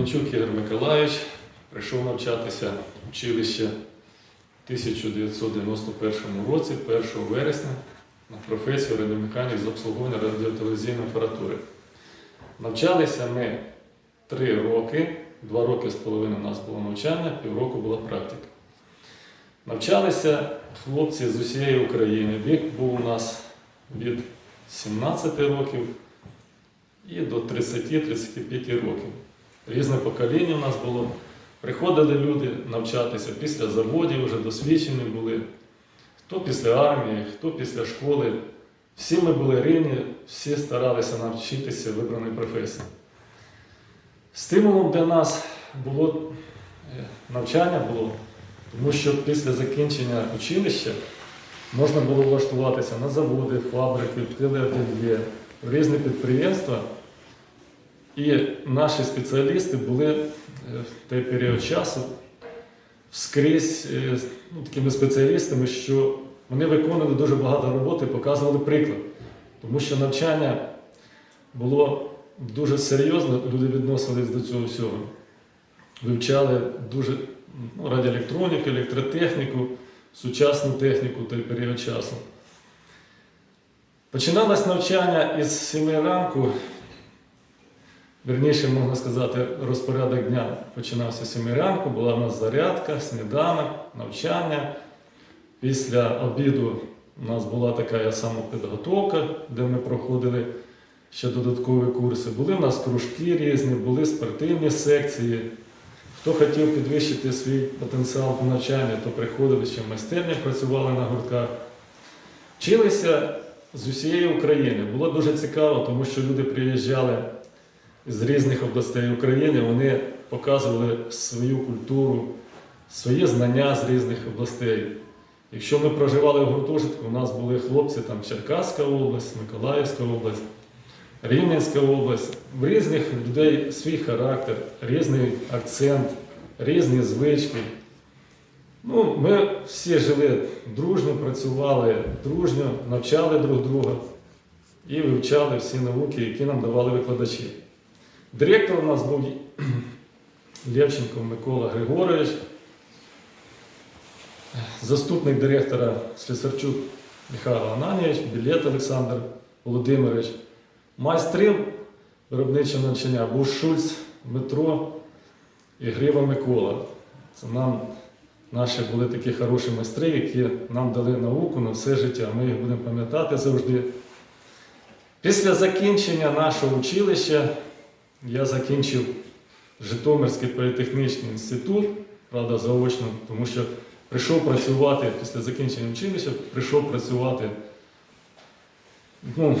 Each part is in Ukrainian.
Мельничук Ігор Миколаївич прийшов навчатися в училище в 1991 році, 1 вересня, на професію радіомеханік з обслуговування радіотелевізійної апаратури. Навчалися ми три роки, два роки з половиною у нас було навчання, півроку була практика. Навчалися хлопці з усієї України. Вік був у нас від 17 років і до 30-35 років. Різне покоління у нас було. Приходили люди навчатися після заводів, вже досвідчені були. Хто після армії, хто після школи. Всі ми були рівні, всі старалися навчитися вибраної професії. Стимулом для нас було е, навчання було, тому що після закінчення училища можна було влаштуватися на заводи, фабрики, телеательє, різні підприємства. І наші спеціалісти були е, в той період часу вскрізь е, ну, такими спеціалістами, що вони виконували дуже багато роботи, показували приклад. Тому що навчання було дуже серйозно, люди відносились до цього всього. Вивчали дуже ну, радіоелектроніку, електротехніку, сучасну техніку той період часу. Починалось навчання із 7 ранку, Вірніше, можна сказати, розпорядок дня починався з 7 ранку, була в нас зарядка, сніданок, навчання. Після обіду у нас була така самопідготовка, де ми проходили ще додаткові курси. Були в нас кружки різні, були спортивні секції. Хто хотів підвищити свій потенціал по навчанню, то приходили ще в майстерні, працювали на гуртках. Вчилися з усієї України. Було дуже цікаво, тому що люди приїжджали з різних областей України, вони показували свою культуру, свої знання з різних областей. Якщо ми проживали в гуртожитку, у нас були хлопці там Черкаська область, Миколаївська область, Рівненська область. В різних людей свій характер, різний акцент, різні звички. Ну, Ми всі жили дружньо, працювали дружньо, навчали друг друга і вивчали всі науки, які нам давали викладачі. Директор у нас був Левченко Микола Григорович, заступник директора Слесарчук Михайло Ананійович, Білет Олександр Володимирович, майстрів виробничого навчання був Шульц Дмитро і Грива Микола. Це нам наші були такі хороші майстри, які нам дали науку на все життя. Ми їх будемо пам'ятати завжди. Після закінчення нашого училища я закінчив Житомирський політехнічний інститут, правда, заочно, тому що прийшов працювати після закінчення училища, прийшов працювати ну,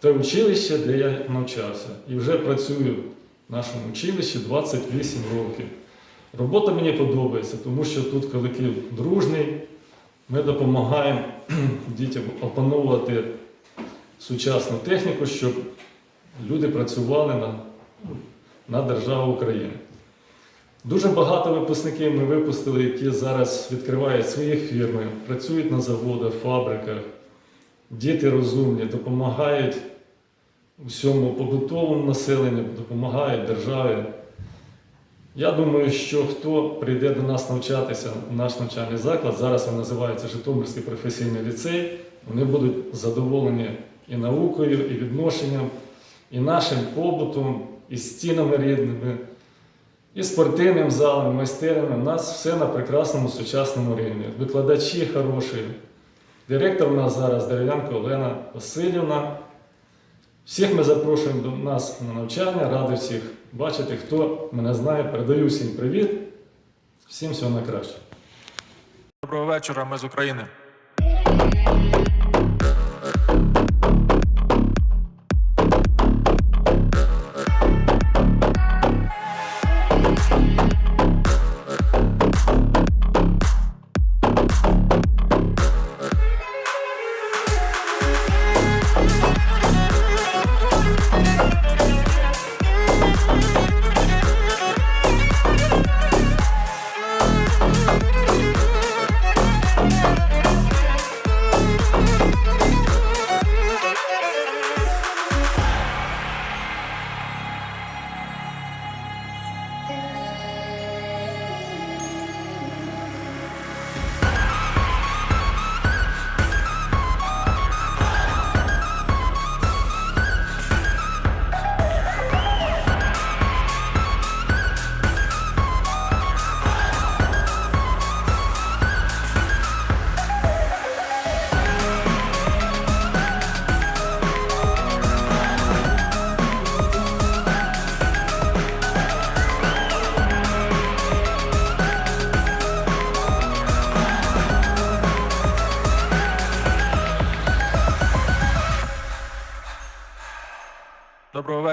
те училище, де я навчався. І вже працюю в нашому училищі 28 років. Робота мені подобається, тому що тут колектив дружний. Ми допомагаємо дітям опановувати сучасну техніку, щоб люди працювали на, на державу України. Дуже багато випускників ми випустили, які зараз відкривають свої фірми, працюють на заводах, фабриках. Діти розумні, допомагають усьому побутовому населенню, допомагають державі. Я думаю, що хто прийде до нас навчатися наш навчальний заклад, зараз він називається Житомирський професійний ліцей, вони будуть задоволені і наукою, і відношенням, і нашим побутом, і стінами рідними, і спортивним залом, майстернями. У нас все на прекрасному сучасному рівні. Викладачі хороші. Директор у нас зараз Дерев'янко Олена Васильівна. Всіх ми запрошуємо до нас на навчання, радий всіх бачити, хто мене знає. Передаю всім привіт, всім всього найкраще. Доброго вечора, ми з України.